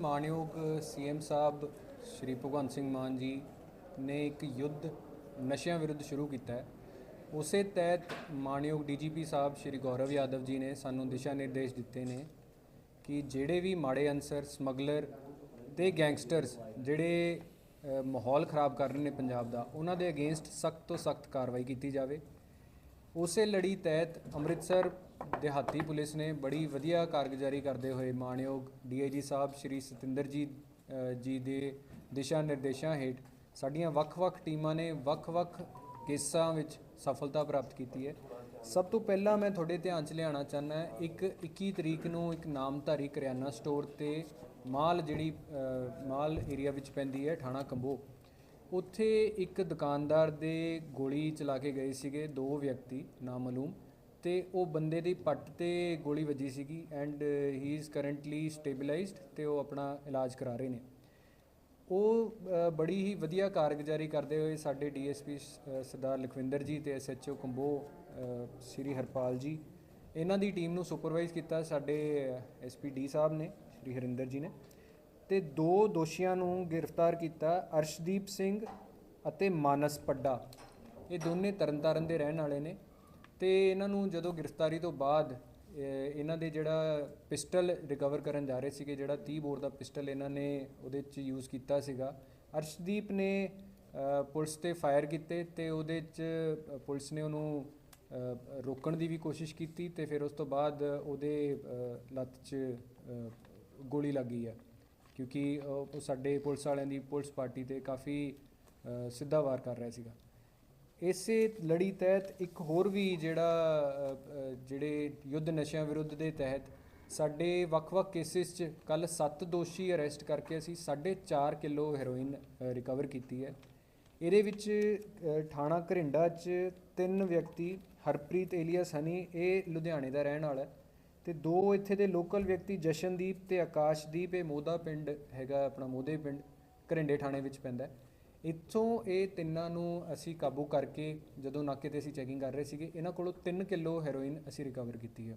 ਮਾਨਯੋਗ ਸੀਐਮ ਸਾਹਿਬ ਸ਼੍ਰੀ ਭਗਵੰਤ ਸਿੰਘ ਮਾਨ ਜੀ ਨੇ ਇੱਕ ਯੁੱਧ ਨਸ਼ਿਆਂ ਵਿਰੁੱਧ ਸ਼ੁਰੂ ਕੀਤਾ ਹੈ। ਉਸੇ ਤਹਿਤ ਮਾਨਯੋਗ ਡੀਜੀਪੀ ਸਾਹਿਬ ਸ਼੍ਰੀ ਗੌਰਵ ਯਾਦਵ ਜੀ ਨੇ ਸਾਨੂੰ ਦਿਸ਼ਾ ਨਿਰਦੇਸ਼ ਦਿੱਤੇ ਨੇ ਕਿ ਜਿਹੜੇ ਵੀ ਮਾੜੇ ਅਨਸਰ, ਸਮਗਲਰ ਤੇ ਗੈਂਗਸਟਰਸ ਜਿਹੜੇ ਮਾਹੌਲ ਖਰਾਬ ਕਰ ਰਹੇ ਨੇ ਪੰਜਾਬ ਦਾ, ਉਹਨਾਂ ਦੇ ਅਗੇਂਸਟ ਸਖਤ ਤੋਂ ਸਖਤ ਕਾਰਵਾਈ ਕੀਤੀ ਜਾਵੇ। ਉਸੇ ਲੜੀ ਤਹਿਤ ਅੰਮ੍ਰਿਤਸਰ ਦਿਹਾਤੀ ਪੁਲਿਸ ਨੇ ਬੜੀ ਵਧੀਆ ਕਾਰਗੁਜ਼ਾਰੀ ਕਰਦੇ ਹੋਏ ਮਾਣਯੋਗ ਡੀਆਈਜੀ ਸਾਹਿਬ ਸ਼੍ਰੀ ਸਤਿੰਦਰ ਜੀ ਜੀ ਦੇ ਦਿਸ਼ਾ ਨਿਰਦੇਸ਼ਾਂ ਹੇਠ ਸਾਡੀਆਂ ਵੱਖ-ਵੱਖ ਟੀਮਾਂ ਨੇ ਵੱਖ-ਵੱਖ ਕੇਸਾਂ ਵਿੱਚ ਸਫਲਤਾ ਪ੍ਰਾਪਤ ਕੀਤੀ ਹੈ। ਸਭ ਤੋਂ ਪਹਿਲਾਂ ਮੈਂ ਤੁਹਾਡੇ ਧਿਆਨ 'ਚ ਲਿਆਉਣਾ ਚਾਹੁੰਦਾ ਇੱਕ 21 ਤਰੀਕ ਨੂੰ ਇੱਕ ਨਾਮਧਾਰੀ ਕਰਿਆਨਾ ਸਟੋਰ ਤੇ ਮਾਲ ਜਿਹੜੀ ਮਾਲ ਏਰੀਆ ਵਿੱਚ ਪੈਂਦੀ ਹੈ, ਥਾਣਾ ਕੰਬੋ। ਉੱਥੇ ਇੱਕ ਦੁਕਾਨਦਾਰ ਦੇ ਗੋਲੀ ਚਲਾ ਕੇ ਗਏ ਸੀਗੇ, ਦੋ ਵਿਅਕਤੀ ਨਾਮਾਲੂਮ ਤੇ ਉਹ ਬੰਦੇ ਦੀ ਪੱਟ ਤੇ ਗੋਲੀ ਵੱਜੀ ਸੀਗੀ and he is currently stabilised ਤੇ ਉਹ ਆਪਣਾ ਇਲਾਜ ਕਰਾ ਰਹੇ ਨੇ। ਉਹ ਬੜੀ ਹੀ ਵਧੀਆ ਕਾਰਗੁਜ਼ਾਰੀ ਕਰਦੇ ਹੋਏ ਸਾਡੇ ਡੀਐਸਪੀ ਸਰਦਾਰ ਲਖਵਿੰਦਰ ਜੀ ਤੇ ਐਸਐਚਓ ਕੰਬੋ ਸ਼੍ਰੀ ਹਰਪਾਲ ਜੀ, ਇਹਨਾਂ ਦੀ ਟੀਮ ਨੂੰ ਸੁਪਰਵਾਈਜ਼ ਕੀਤਾ ਸਾਡੇ ਐਸਪੀ ਡੀ ਸਾਹਿਬ ਨੇ, ਸ਼੍ਰੀ ਹਰਿੰਦਰ ਜੀ ਨੇ। ਤੇ ਦੋ ਦੋਸ਼ੀਆਂ ਨੂੰ ਗ੍ਰਿਫਤਾਰ ਕੀਤਾ ਅਰਸ਼ਦੀਪ ਸਿੰਘ ਅਤੇ ਮਾਨਸ ਪੱਡਾ। ਇਹ ਦੋਨੇ ਤਰਨਤਾਰਨ ਦੇ ਰਹਿਣ ਵਾਲੇ ਨੇ ਤੇ ਇਹਨਾਂ ਨੂੰ ਜਦੋਂ ਗ੍ਰਿਫਤਾਰੀ ਤੋਂ ਬਾਅਦ ਇਹਨਾਂ ਦੇ ਜਿਹੜਾ ਪਿਸਟਲ ਰਿਕਵਰ ਕਰਨ ਜਾ ਰਹੇ ਸੀਗੇ, ਜਿਹੜਾ 30 ਬੋਰ ਦਾ ਪਿਸਟਲ ਇਹਨਾਂ ਨੇ ਉਹਦੇ 'ਚ ਯੂਜ਼ ਕੀਤਾ ਸੀਗਾ, ਅਰਸ਼ਦੀਪ ਨੇ ਪੁਲਿਸ ਤੇ ਫਾਇਰ ਕੀਤੇ ਤੇ ਉਹਦੇ 'ਚ ਪੁਲਿਸ ਨੇ ਉਹਨੂੰ ਰੋਕਣ ਦੀ ਵੀ ਕੋਸ਼ਿਸ਼ ਕੀਤੀ ਤੇ ਫਿਰ ਉਸ ਤੋਂ ਬਾਅਦ ਉਹਦੇ ਲੱਤ 'ਚ ਗੋਲੀ ਲੱਗ ਗਈ ਹੈ ਕਿਉਂਕਿ ਉਹ ਸਾਡੇ ਪੁਲਿਸ ਵਾਲਿਆਂ ਦੀ ਪੁਲਿਸ ਪਾਰਟੀ ਤੇ ਕਾਫੀ ਸਿੱਧਾ ਵਾਰ ਕਰ ਰਿਹਾ ਸੀਗਾ। ਇਸੇ ਲੜੀ ਤਹਿਤ ਇੱਕ ਹੋਰ ਵੀ ਜਿਹੜਾ ਜਿਹੜੇ ਯੁੱਧ ਨਸ਼ਿਆਂ ਵਿਰੁੱਧ ਦੇ ਤਹਿਤ ਸਾਡੇ ਵੱਖ-ਵੱਖ ਕੇਸਿਸ 'ਚ ਕੱਲ 7 ਦੋਸ਼ੀ ਅਰੈਸਟ ਕਰਕੇ ਅਸੀਂ 4.5 ਕਿਲੋ ਹੈਰੋਇਨ ਰਿਕਵਰ ਕੀਤੀ ਹੈ। ਇਹਦੇ ਵਿੱਚ ਥਾਣਾ ਘਰਿੰਡਾ 'ਚ ਤਿੰਨ ਵਿਅਕਤੀ, ਹਰਪ੍ਰੀਤ ਏਲੀਅਸ ਹਨੀ, ਇਹ ਲੁਧਿਆਣੇ ਦਾ ਰਹਿਣ ਵਾਲਾ ਹੈ। ਤੇ ਦੋ ਇੱਥੇ ਦੇ ਲੋਕਲ ਵਿਅਕਤੀ ਜਸ਼ਨਦੀਪ ਤੇ ਆਕਾਸ਼ਦੀਪ, ਇਹ ਮੋਦਾ ਪਿੰਡ ਹੈਗਾ, ਆਪਣਾ ਮੋਦੇ ਪਿੰਡ, ਘਰਿੰਡੇ ਥਾਣੇ ਵਿੱਚ ਪੈਂਦਾ ਇੱਥੋਂ ਇਹ ਤਿੰਨਾਂ ਨੂੰ ਅਸੀਂ ਕਾਬੂ ਕਰਕੇ ਜਦੋਂ ਨਾਕੇ ਤੇ ਅਸੀਂ ਚੈਕਿੰਗ ਕਰ ਰਹੇ ਸੀਗੇ, ਇਹਨਾਂ ਕੋਲੋਂ 3 ਕਿਲੋ ਹੈਰੋਇਨ ਅਸੀਂ ਰਿਕਵਰ ਕੀਤੀ ਹੈ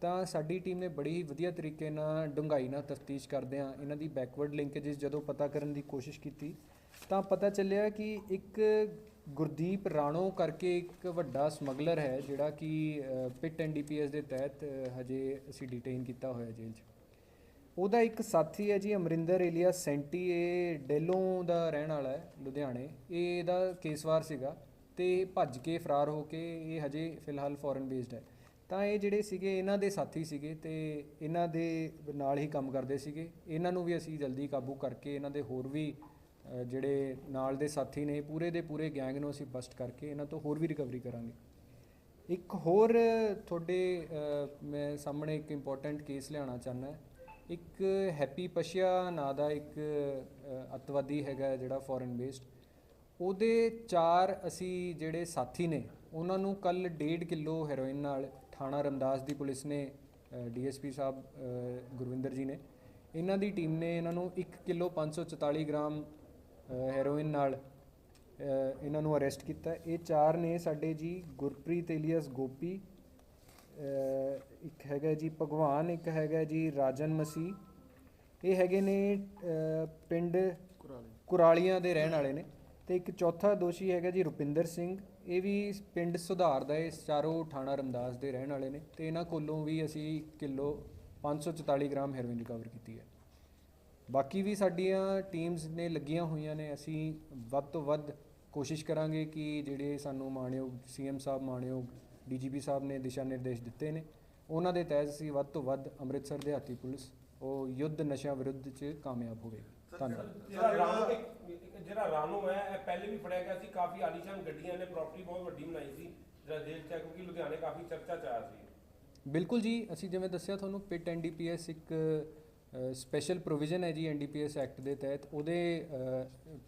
ਤਾਂ ਸਾਡੀ ਟੀਮ ਨੇ ਬੜੀ ਹੀ ਵਧੀਆ ਤਰੀਕੇ ਨਾਲ ਡੂੰਘਾਈ ਨਾਲ ਤਫਤੀਸ਼ ਕਰਦੇ ਆ ਇਹਨਾਂ ਦੀ ਬੈਕਵਰਡ ਲਿੰਕੇजेस ਜਦੋਂ ਪਤਾ ਕਰਨ ਦੀ ਕੋਸ਼ਿਸ਼ ਕੀਤੀ, ਤਾਂ ਪਤਾ ਚੱਲਿਆ ਕਿ ਇੱਕ ਗੁਰਦੀਪ ਰਾਣੋ ਕਰਕੇ ਇੱਕ ਵੱਡਾ ਸਮਗਲਰ ਹੈ ਜਿਹੜਾ ਕਿ ਅ, ਪਿਟ ਐਨਡੀਪੀਐਸ ਦੇ ਤਹਿਤ ਹਜੇ ਅਸੀਂ ਡਿਟੇਨ ਕੀਤਾ ਹੋਇਆ ਜੇਲ੍ਹ 'ਚ। ਉਹਦਾ ਇੱਕ ਸਾਥੀ ਹੈ ਜੀ ਅਮਰਿੰਦਰ ਏਲੀਆ ਸੈਂਟੀ ਇਹ ਡੇਲੋਂ ਦਾ ਰਹਿਣ ਵਾਲਾ ਹੈ ਲੁਧਿਆਣੇ। ਇਹ ਇਹਦਾ ਕੇਸਵਾਰ ਸੀਗਾ ਤੇ ਭੱਜ ਕੇ ਫਰਾਰ ਹੋ ਕੇ ਇਹ ਹਜੇ ਫਿਲਹਾਲ ਫੋਰਨ ਬੇਸਡ ਹੈ। ਤਾਂ ਇਹ ਜਿਹੜੇ ਸੀਗੇ ਇਹਨਾਂ ਦੇ ਸਾਥੀ ਸੀਗੇ ਤੇ ਇਹਨਾਂ ਦੇ ਨਾਲ ਹੀ ਕੰਮ ਕਰਦੇ ਸੀਗੇ। ਇਹਨਾਂ ਨੂੰ ਵੀ ਅਸੀਂ ਜਲਦੀ ਕਾਬੂ ਕਰਕੇ ਇਹਨਾਂ ਦੇ ਹੋਰ ਵੀ ਜਿਹੜੇ ਨਾਲ ਦੇ ਸਾਥੀ ਨੇ ਪੂਰੇ ਦੇ ਪੂਰੇ ਗੈਂਗ ਨੂੰ ਅਸੀਂ ਬਸਟ ਕਰਕੇ ਇਹਨਾਂ ਤੋਂ ਹੋਰ ਵੀ ਰਿਕਵਰੀ ਕਰਾਂਗੇ। ਇੱਕ ਹੋਰ ਤੁਹਾਡੇ ਮੈਂ ਸਾਹਮਣੇ ਇੱਕ ਇੰਪੋਰਟੈਂਟ ਕੇਸ ਲਿਆਉਣਾ ਚਾਹੁੰਦਾ। ਇੱਕ ਹੈਪੀ ਪਸ਼ੀਆ ਨਾਂ ਦਾ ਇੱਕ ਅ, ਅੱਤਵਾਦੀ ਹੈਗਾ ਜਿਹੜਾ ਫੋਰਨ ਬੇਸਡ ਉਹਦੇ ਚਾਰ ਅਸੀਂ ਜਿਹੜੇ ਸਾਥੀ ਨੇ ਉਹਨਾਂ ਨੂੰ ਕੱਲ 1.5 ਕਿਲੋ ਹੈਰੋਇਨ ਨਾਲ ਥਾਣਾ ਰਮਦਾਸ ਦੀ ਪੁਲਿਸ ਨੇ ਡੀਐਸਪੀ ਸਾਹਿਬ ਗੁਰਵਿੰਦਰ ਜੀ ਨੇ। ਇਹਨਾਂ ਦੀ ਟੀਮ ਨੇ ਇਹਨਾਂ ਨੂੰ 1 ਕਿਲੋ 544 ਗ੍ਰਾਮ ਹੈਰੋਇਨ ਨਾਲ ਇਹਨਾਂ ਨੂੰ ਅਰੈਸਟ ਕੀਤਾ। ਇਹ ਚਾਰ ਨੇ ਸਾਡੇ ਜੀ ਗੁਰਪ੍ਰੀਤ ਏਲੀਅਸ ਗੋਪੀ ਇੱਕ ਹੈਗਾ ਜੀ ਭਗਵਾਨ ਇੱਕ ਹੈਗਾ ਜੀ ਰਾਜਨ ਮਸੀਹ। ਇਹ ਹੈਗੇ ਨੇ ਪਿੰਡ ਕੁਰਾਲੀਆਂ ਦੇ ਰਹਿਣ ਵਾਲੇ ਨੇ। ਤੇ ਇੱਕ ਚੌਥਾ ਦੋਸ਼ੀ ਹੈਗਾ ਜੀ ਰੁਪਿੰਦਰ ਸਿੰਘ। ਇਹ ਵੀ ਪਿੰਡ ਸੁਧਾਰ ਦਾ ਇਹ ਚਾਰੋਂ ਥਾਣਾ ਰਮਦਾਸ ਦੇ ਰਹਿਣ ਵਾਲੇ ਨੇ। ਤੇ ਇਹਨਾਂ ਕੋਲੋਂ ਵੀ ਅਸੀਂ ਕਿਲੋ 544 ਗ੍ਰਾਮ ਹੈਰੋਇਨ ਰਿਕਵਰ ਕੀਤੀ ਹੈ। ਬਾਕੀ ਵੀ ਸਾਡੀਆਂ ਟੀਮਸ ਨੇ ਲੱਗੀਆਂ ਹੋਈਆਂ ਨੇ ਅਸੀਂ ਵੱਧ ਤੋਂ ਵੱਧ ਕੋਸ਼ਿਸ਼ ਕਰਾਂਗੇ ਕਿ ਜਿਹੜੇ ਸਾਨੂੰ ਮਾਣਯੋਗ ਸੀਐਮ ਸਾਹਿਬ ਮਾਣਯੋਗ ਡੀਜੀਪੀ ਸਾਹਿਬ ਨੇ ਦਿਸ਼ਾ ਨਿਰਦੇਸ਼ ਦਿੱਤੇ ਨੇ ਉਹਨਾਂ ਦੇ ਤਹਿਤ ਅਸੀਂ ਵੱਧ ਤੋਂ ਵੱਧ ਅੰਮ੍ਰਿਤਸਰ ਦੇ ਹਾਤੀ ਪੁਲਿਸ ਉਹ ਯੁੱਧ ਨਸ਼ਿਆਂ ਵਿਰੁੱਧ 'ਚ ਕਾਮਯਾਬ ਹੋਵੇਗੀ। ਧੰਨਵਾਦ। ਜਿਹੜਾ ਰਾਣੋ ਹੈ ਇਹ ਪਹਿਲੇ ਵੀ ਫੜਿਆ ਗਿਆ ਸੀ ਕਾਫੀ ਆਲੀਸ਼ਾਨ ਗੱਡੀਆਂ ਨੇ ਪ੍ਰਾਪਰਟੀ ਬਹੁਤ ਵੱਡੀ ਬਣਾਈ ਸੀ ਜਿਹੜਾ ਜੇਲ੍ਹ ਚ ਕਿਉਂਕਿ ਲੁਧਿਆਣੇ ਕਾਫੀ ਚਰਚਾ ਚ ਆਇਆ ਸੀ। ਬਿਲਕੁਲ ਜੀ ਅਸੀਂ ਜਿਵੇਂ ਦੱਸਿਆ ਤੁਹਾਨੂੰ ਪਿਟ ਐਨਡੀਪੀਐਸ ਇੱਕ ਸਪੈਸ਼ਲ ਪ੍ਰੋਵੀਜ਼ਨ ਹੈ ਜੀ ਐਨਡੀਪੀਐਸ ਐਕਟ ਦੇ ਤਹਿਤ। ਉਹਦੇ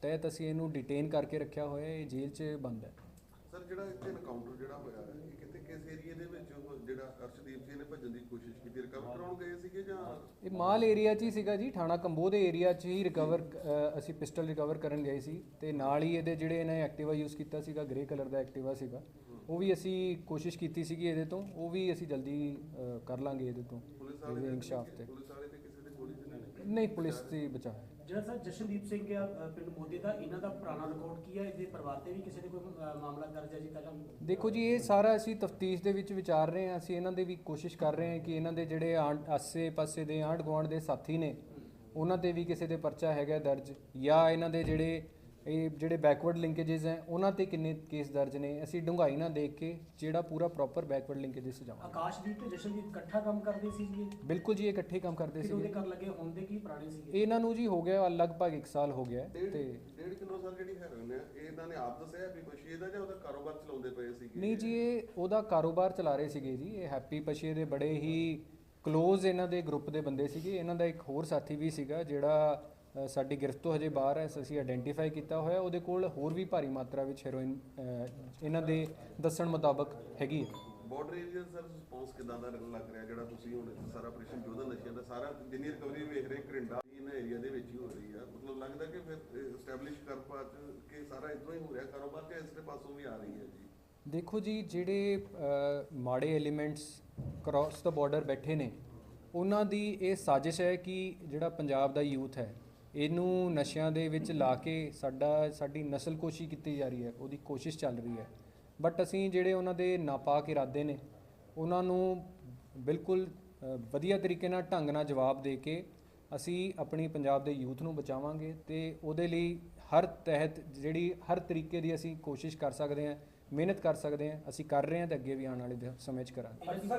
ਤਹਿਤ ਅਸੀਂ ਇਹਨੂੰ ਡਿਟੇਨ ਕਰਕੇ ਰੱਖਿਆ ਹੋਇਆ ਹੈ ਇਹ ਜੇਲ੍ਹ 'ਚ ਬੰਦ ਹੈ। ਸਰ ਜਿਹੜਾ ਇੱਥੇ ਐਨਕਾਊਂਟਰ ਜਿਹੜਾ ਹੋਇਆ ਹੈ ਇਹ ਕਿਤੇ ਕਿਸ ਏਰੀਏ ਦੇ ਵਿੱਚ ਉਹ ਜਿਹੜਾ ਅਰਸ਼ਦੀਪ ਸਿੰਘ ਨੇ ਭੱਜਣ ਦੀ ਕੋਸ਼ਿਸ਼ ਕੀਤੀ? ਰਿਕਵਰ ਕਰਾਉਣ ਗਏ ਸੀਗੇ ਜਾਂ ਇਹ ਮਾਲ ਏਰੀਆ 'ਚ ਹੀ ਸੀਗਾ ਜੀ ਥਾਣਾ ਕੰਬੋ ਦੇ ਏਰੀਆ 'ਚ ਹੀ ਰਿਕਵਰ ਅਸੀਂ ਪਿਸਟਲ ਰਿਕਵਰ ਕਰਨ ਗਏ ਸੀ। ਤੇ ਨਾਲ ਹੀ ਇਹਦੇ ਜਿਹੜੇ ਇਹਨੇ ਐਕਟਿਵਾ ਯੂਜ਼ ਕੀਤਾ ਸੀਗਾ ਗ੍ਰੇ ਕਲਰ ਦਾ ਐਕਟਿਵਾ ਸੀਗਾ ਉਹ ਵੀ ਅਸੀਂ ਕੋਸ਼ਿਸ਼ ਕੀਤੀ ਸੀਗੀ ਇਹਦੇ ਤੋਂ ਉਹ ਵੀ ਅਸੀਂ ਜਲਦੀ ਕਰ ਲਾਂਗੇ ਇਹਦੇ ਤੋਂ ਪੁਲਿਸ ਵਾਲੇ ਇਨਕਸ਼ਾਫ ਤੇ ਪੁਲਿਸ ਵਾਲੇ ਤੇ ਕਿਸੇ ਦੇ ਗੋਲੀ ਤੇ ਨਹੀਂ ਪੁਲਿਸ ਦੀ ਬਚਾਅ ਜਿਹੜਾ ਸਰ ਜਸ਼ਨਦੀਪ ਸਿੰਘ ਆ ਅ, ਪਿੰਡ ਮੋਦੀ ਦਾ ਇਹਨਾਂ ਦਾ ਪੁਰਾਣਾ ਰਿਕਾਰਡ ਕੀ ਹੈ ਇਹਦੇ ਪਰਿਵਾਰ ਤੇ ਵੀ ਕਿਸੇ ਨੇ ਕੋਈ ਅ, ਮਾਮਲਾ ਦਰਜ ਹੈ ਜੀ ਪਹਿਲਾਂ? ਦੇਖੋ ਜੀ ਇਹ ਸਾਰਾ ਅਸੀਂ ਤਫਤੀਸ਼ ਦੇ ਵਿੱਚ ਵਿਚਾਰ ਰਹੇ ਹਾਂ। ਅਸੀਂ ਇਹਨਾਂ ਦੇ ਵੀ ਕੋਸ਼ਿਸ਼ ਕਰ ਰਹੇ ਹਾਂ ਕਿ ਇਹਨਾਂ ਦੇ ਜਿਹੜੇ ਆਸੇ-ਪਾਸੇ ਦੇ ਆਂਢ ਗੁਆਂਢ ਦੇ ਸਾਥੀ ਨੇ ਉਹਨਾਂ ਤੇ ਵੀ ਕਿਸੇ ਦੇ ਪਰਚਾ ਹੈਗਾ ਦਰਜ ਜਾਂ ਇਹਨਾਂ ਦੇ ਜਿਹੜੇ ਇਹ ਜਿਹੜੇ ਬੈਕਵਰਡ ਲਿੰਕੇजेस ਹੈ ਉਹਨਾਂ ਤੇ ਕਿੰਨੇ ਕੇਸ ਦਰਜ ਨੇ? ਅਸੀਂ ਡੁੰਗਾਈ ਨਾ ਦੇਖ ਕੇ ਜਿਹੜਾ ਪੂਰਾ ਪ੍ਰੋਪਰ ਬੈਕਵਰਡ ਲਿੰਕੇजेस ਸਜਾਵਾਂਗੇ। ਆਕਾਸ਼ਦੀਪ ਤੇ ਜਸ਼ਨਦੀਪ ਇਕੱਠਾ ਕੰਮ ਕਰਦੇ ਸੀ ਜੀ ਬਿਲਕੁਲ ਜੀ ਇਕੱਠੇ ਕੰਮ ਕਰਦੇ ਸੀ ਉਹਦੇ ਕਰਨ ਲੱਗੇ ਹੁੰਦੇ ਕੀ ਪੁਰਾਣੇ ਸੀ ਇਹਨਾਂ ਨੂੰ ਜੀ ਹੋ ਗਿਆ ਲਗਭਗ 1 ਸਾਲ ਹੋ ਗਿਆ ਤੇ 1.5 ਕਿਲੋ ਸਰ ਜਿਹੜੀ ਹੈਰੋਇਨ ਹੈ ਇਹ ਇਹਨਾਂ ਨੇ ਆਪ ਦੱਸਿਆ ਵੀ ਬਸ਼ੀਰ ਦਾ ਜਾਂ ਉਹਦਾ ਕਾਰੋਬਾਰ ਚਲਾਉਂਦੇ ਪਏ ਸੀਗੇ? ਨਹੀਂ ਜੀ ਇਹ ਉਹਦਾ ਕਾਰੋਬਾਰ ਚਲਾ ਰਹੇ ਸੀਗੇ ਜੀ। ਇਹ ਹੈਪੀ ਬਸ਼ੀਰ ਦੇ ਬੜੇ ਹੀ ਕਲੋਜ਼ ਇਹਨਾਂ ਦੇ ਗਰੁੱਪ ਦੇ ਬੰਦੇ ਸੀਗੇ। ਇਹਨਾਂ ਦਾ ਇੱਕ ਹੋਰ ਸਾਥੀ ਵੀ ਸੀਗਾ ਜਿਹੜਾ ਸਾਡੀ ਗ੍ਰਿਫਤ ਤੋਂ ਹਜੇ ਬਾਹਰ ਹੈ ਅਸੀਂ ਆਇਡੈਂਟੀਫਾਈ ਕੀਤਾ ਹੋਇਆ ਉਹਦੇ ਕੋਲ ਹੋਰ ਵੀ ਭਾਰੀ ਮਾਤਰਾ ਵਿੱਚ ਹੈਰੋਇਨ ਇਹਨਾਂ ਦੇ ਦੱਸਣ ਮੁਤਾਬਕ ਹੈਗੀ ਹੈ। ਬਾਰਡਰ ਏਰੀਆ ਸਰ ਰਿਸਪੌਂਸ ਕਿਦਾਂ ਦਾ ਲੱਗ ਰਿਹਾ ਜਿਹੜਾ ਤੁਸੀਂ ਹੁਣ ਸਾਰਾ ਆਪਰੇਸ਼ਨ ਜੋਧਾ ਨਸ਼ਿਆਂ ਦਾ ਸਾਰਾ ਜਿੰਨੀ ਰਿਕਵਰੀ ਵੇਖ ਰਹੇ ਕਰਿੰਡਾ ਇਹਨਾਂ ਏਰੀਆ ਦੇ ਵਿੱਚ ਹੀ ਹੋ ਰਹੀ ਆ। ਮਤਲਬ ਲੱਗਦਾ ਕਿ ਫਿਰ ਐਸਟੈਬਲਿਸ਼ ਕਰ ਪਾ ਕਿ ਸਾਰਾ ਇਦਾਂ ਹੀ ਹੋ ਰਿਹਾ ਕਾਰੋਬਾਰ ਤੇ ਇਸਦੇ ਪਾਸੋਂ ਵੀ ਆ ਰਹੀ ਹੈ ਜੀ। ਦੇਖੋ ਜੀ ਜਿਹੜੇ ਮਾੜੇ ਐਲੀਮੈਂਟਸ ਕ੍ਰਾਸ ਦਾ ਬਾਰਡਰ ਬੈਠੇ ਨੇ ਉਹਨਾਂ ਦੀ ਇਹ ਸਾਜ਼ਿਸ਼ ਹੈ ਕਿ ਜਿਹੜਾ ਪੰਜਾਬ ਦਾ ਯੂਥ ਹੈ ਇਹਨੂੰ ਨਸ਼ਿਆਂ ਦੇ ਵਿੱਚ ਲਾ ਕੇ ਸਾਡਾ, ਸਾਡੀ ਨਸਲਕੋਸ਼ੀ ਕੀਤੀ ਜਾ ਰਹੀ ਹੈ, ਉਹਦੀ ਕੋਸ਼ਿਸ਼ ਚੱਲ ਰਹੀ ਹੈ। ਬਟ ਅਸੀਂ ਜਿਹੜੇ ਉਹਨਾਂ ਦੇ ਨਾਪਾਕ ਇਰਾਦੇ ਨੇ, ਉਹਨਾਂ ਨੂੰ ਬਿਲਕੁਲ ਵਧੀਆ ਤਰੀਕੇ ਨਾਲ ਢੰਗ ਨਾਲ ਜਵਾਬ ਦੇ ਕੇ ਅਸੀਂ ਆਪਣੀ ਪੰਜਾਬ ਦੇ ਯੂਥ ਨੂੰ ਬਚਾਵਾਂਗੇ ਤੇ ਉਹਦੇ ਲਈ ਹਰ ਤਹਿਤ ਜਿਹੜੀ, ਹਰ ਤਰੀਕੇ ਦੀ ਅਸੀਂ ਕੋਸ਼ਿਸ਼ ਕਰ ਸਕਦੇ ਹਾਂ, ਮਿਹਨਤ ਕਰ ਸਕਦੇ ਹਾਂ, ਅਸੀਂ ਕਰ ਰਹੇ ਹਾਂ ਤੇ ਅੱਗੇ ਵੀ ਆਉਣ ਵਾਲੇ ਸਮੇਂ 'ਚ ਕਰਾਂਗੇ।